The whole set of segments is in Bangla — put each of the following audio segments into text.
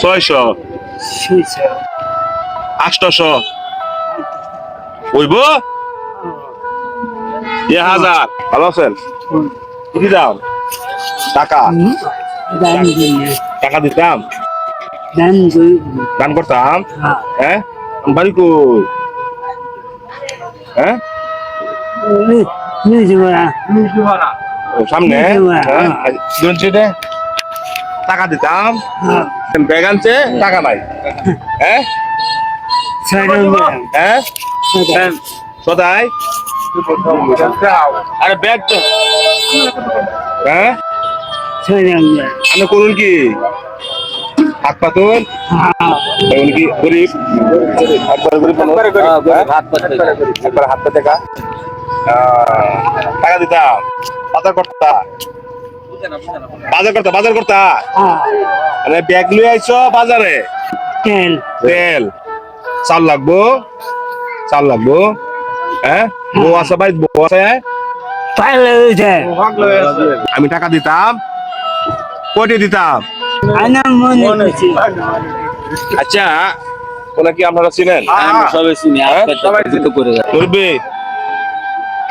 ছয়শো। আটশো হইব এ হাজার। ভালো আছেন? কি দাম? টাকা? টাকা। দিতাম? দান করতাম? হ্যাঁ। হ্যাঁ? বাড়ি কই? হ্যাঁ? সামনে? হ্যাঁ। হ্যাঁ? টাকা দিতাম। হ্যাঁ। ব্যাগ আনছে টাকা নাই। হ্যাঁ? হ্যাঁ? সদাই। আরে ব্যাগ তো। হ্যাঁ? আমি করুন কি? হাত পাতুন হ্যাঁ উনি কি? গরিব একবার গরিব? হ্যাঁ? একবার হাত পাতে টাকা টাকা দিতাম। করতা। বাজার করতা বাজার করতা হ্যাঁ। মানে ব্যাগ লুই আইছো বাজারে? তেল। তেল। চাল লাগবো? চাল লাগবো? হ্যাঁ? বউ আছে ভাই বউ আছে? আমি টাকা দিতাম কোটি দিতাম। মনে আচ্ছা ওনা কি আপনারা চিনেন? সবাই চিনি হ্যাঁ? করে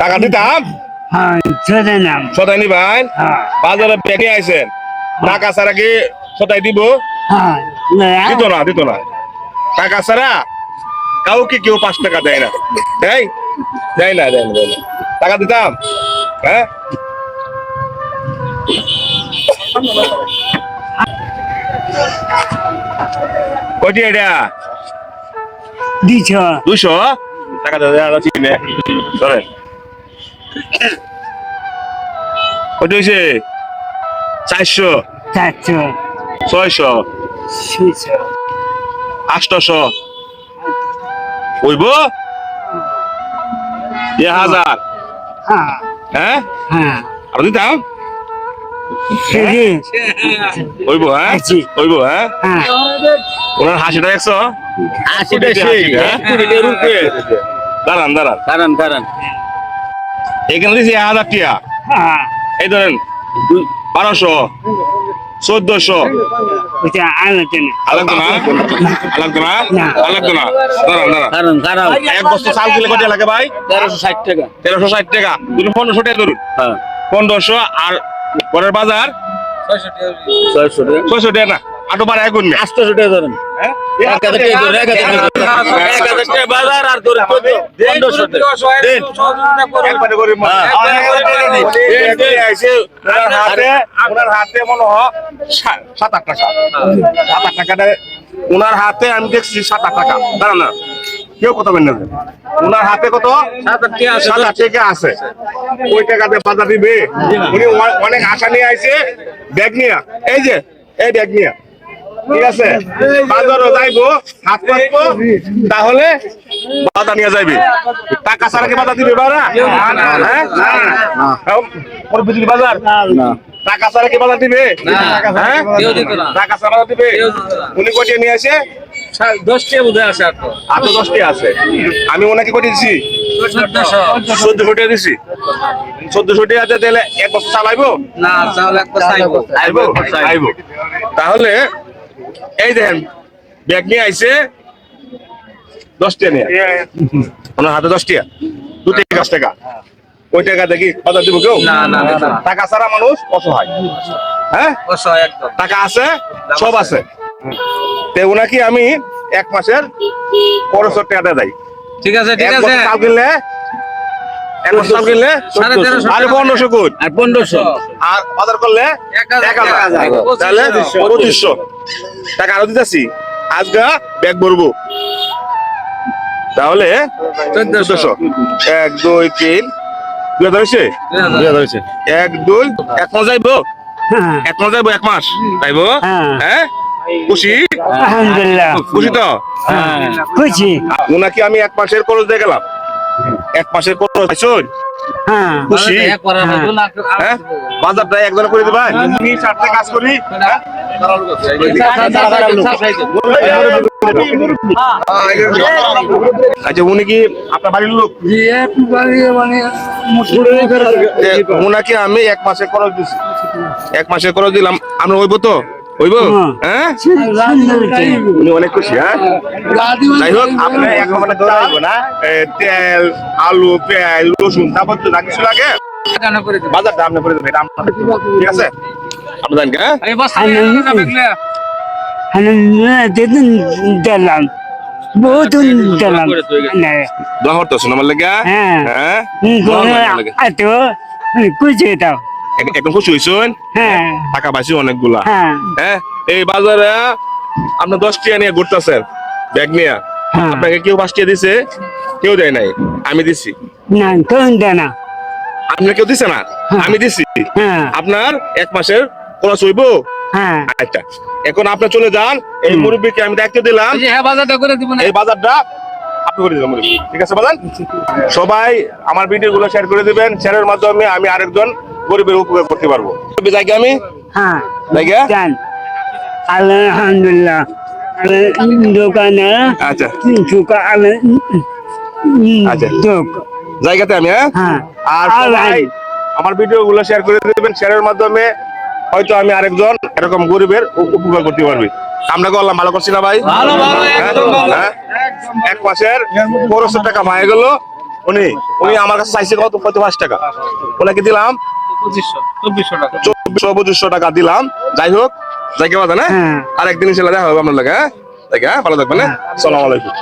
টাকা দিতাম? হ্যাঁ সদাই হ্যাঁ। বাজারে ব্যাগে আইছেন। টাকা ছাড়া কি সদাই দিব? হ্যাঁ দিত না দিত না। টাকা ছাড়া কাউকে কেউ পাঁচ টাকা দেয় না। দেয়? দেয় না দেয় না টাকা দিতাম? হ্যাঁ? এটা? দুশো টাকা কয়টি হয়েছে চারশো। চারশো। ছয়শো। ছয়শো। আটশো। হইব? এ হাজার। হ্যাঁ। হ্যাঁ? হ্যাঁ। আর দিতাম? হইব হ্যাঁ? হইব হ্যাঁ? হ্যাঁ। ওনার হাসিটা? কুড়িটার দাঁড়ান দাঁড়ান। কারণ কারণ এখানে দিয়েছি এক হাজার টিয়া। এই ধরেন বারোশো চোদ্দশো। এক বস্তা চাল কিলো কত লাগে ভাই? তেরোশো ষাট টাকা। তেরোশো ষাট টাকা। পনেরোশো টাকা ধরুন। হ্যাঁ। পনেরোশো আর পরের বাজার? ছয়শো টাকা। ছয়শো টাকা না? আটো বার ধরেন। হ্যাঁ? হয়। ওনার হাতে আমি দেখছি সাত আট টাকা। দাঁড়ান না। কেউ কত বেন ওনার হাতে কত? সাত আট টাকা আছে। ওই টাকাতে বাজার দিবে। উনি অনেক আশা নিয়ে আইছে। ব্যাগ নিয়ে। এই যে এই ব্যাগ নিয়ে। ঠিক আছে? বাজারও যাইবো হাত পাতবো তাহলে বাধা নিয়ে যাইবে। টাকা ছাড়া কি বাধা দিবে বারা হ্যাঁ? বাজার? টাকা ছাড়া কি বাধা দিবে? হ্যাঁ না। টাকা ছাড়া দিবে। উনি কটিয়ে নিয়ে আসে? দশটা বোধহয় আছে আর তো। আট দশটি আছে। আমি ওনাকে কটিয়ে দিছি। চোদ্দশো। টাকা দিছি। চোদ্দশো টাকা দিয়ে দিলে এক বছর চালাইবো? না চাউল একটা চাইব। আইবো আইবো তাহলে এই দেখেন ব্যাগ নিয়ে আইছে দশটিয়া নিয়ে। ওনার হাতে দশটিয়া দু টাকা দশ টাকা। ওই টাকা দেখি বাজার দিব কেউ। টাকা ছাড়া মানুষ অসহায়। হ্যাঁ? অসহায় টাকা আছে সব আছে। তে ওনাকে আমি এক মাসের পনেরোশো টাকাটা দেয় ঠিক আছে ঠিক আছে। চাল কিনলে এক বছর চাল কিনলে সাড়ে পনেরোশো আর পনেরোশো। আর বাজার করলে এক হাজার, এক হাজার। তাহলে পঁচিশশো। টাকা আরও দিতেছি আজকে ব্যাগ ভরবো। তাহলে চোদ্দশো। এক দুই তিন। দুই হাজার হয়েছে? দুই হাজার। এক দুই। এক মাস যাইবো? হ্যাঁ। এক মাস যাইবো এক মাস? যাইবো? হ্যাঁ। হ্যাঁ? খুশি? আলহামদুলিল্লাহ। খুশি তো? হ্যাঁ। খুশি। ওনাকে আমি এক মাসের খরচ দিয়ে গেলাম। এক মাসের খরচ? হ্যাঁ। খুশি? হ্যাঁ। হ্যাঁ? বাজারটা একজনে করে দিবা? আমি চারটে কাজ করি? আচ্ছা উনি কি আপনার বাড়ির লোক? ওনাকে আমি এক মাসের খরচ দিছি। এক মাসের খরচ দিলাম। আমরা হইব তো? হইব হ্যাঁ। হ্যাঁ। উনি অনেক খুশি হ্যাঁ? যাই হোক আপনি এখন মানে চাল, এ, তেল আলু পেঁয়াজ রসুন তারপর তো যা কিছু লাগে। বাজারটা আপনি করে দেবেন ঠিক আছে? আপনি জানেন আনন্দ দিন দিলাম বহুত না। লাগে? হ্যাঁ। কুচি দাও খুশি হয়েছেন হ্যাঁ। টাকা পাইছি অনেকগুলা। হ্যাঁ। হ্যাঁ? এই বাজারে আপনি দশ টাকা নিয়ে ঘুরতেছেন ব্যাগ নিয়ে। হ্যাঁ। আপনাকে কেউ পাঁচ টাকা দিছে কেউ দেয় নাই। আমি দিছি। না কোন দেনা আপনার কেউ দিছে না? আমি দিছি। হ্যাঁ। আপনার এক মাসের খরচ হইব? হ্যাঁ। আচ্ছা। এখন আপনি চলে যান এই মুরব্বীকে আমি দায়িত্ব দিলাম। এই বাজারটা আপনি করে দিবেন মুরব্বী। ঠিক আছে বাজান? সবাই আমার ভিডিও গুলো শেয়ার করে দিবেন। শেয়ারের মাধ্যমে আমি আরেকজন গরিবের উপকার করতে পারব। যাই আমি? হ্যাঁ। জায়গা আলহামদুলিল্লাহ। দোকানে আচ্ছা। আচ্ছা। জায়গাতে আমি হ্যাঁ? হ্যাঁ। আর আমার ভিডিও গুলো শেয়ার করে দেবেন শেয়ারের মাধ্যমে হয়তো আমি আরেকজন এরকম গরিবের উপকার করতে পারবি। আমরা করলাম ভালো করছি না ভাই? ভালো, ভালো, হ্যাঁ? একদম? এক মাসের পনেরোশো টাকা মায়ে গেল উনি উনি আমার কাছে চাইছে কত পাঁচ টাকা। ওনাকে দিলাম? চব্বিশশো পঁচিশশো টাকা দিলাম। যাই হোক যাই কেমন না? হ্যাঁ। আর একদিন ইনশাল্লাহ দেখা হবে আপনার লাগে হ্যাঁ? হ্যাঁ? ভালো থাকবেন হ্যাঁ? সালাম আলাইকুম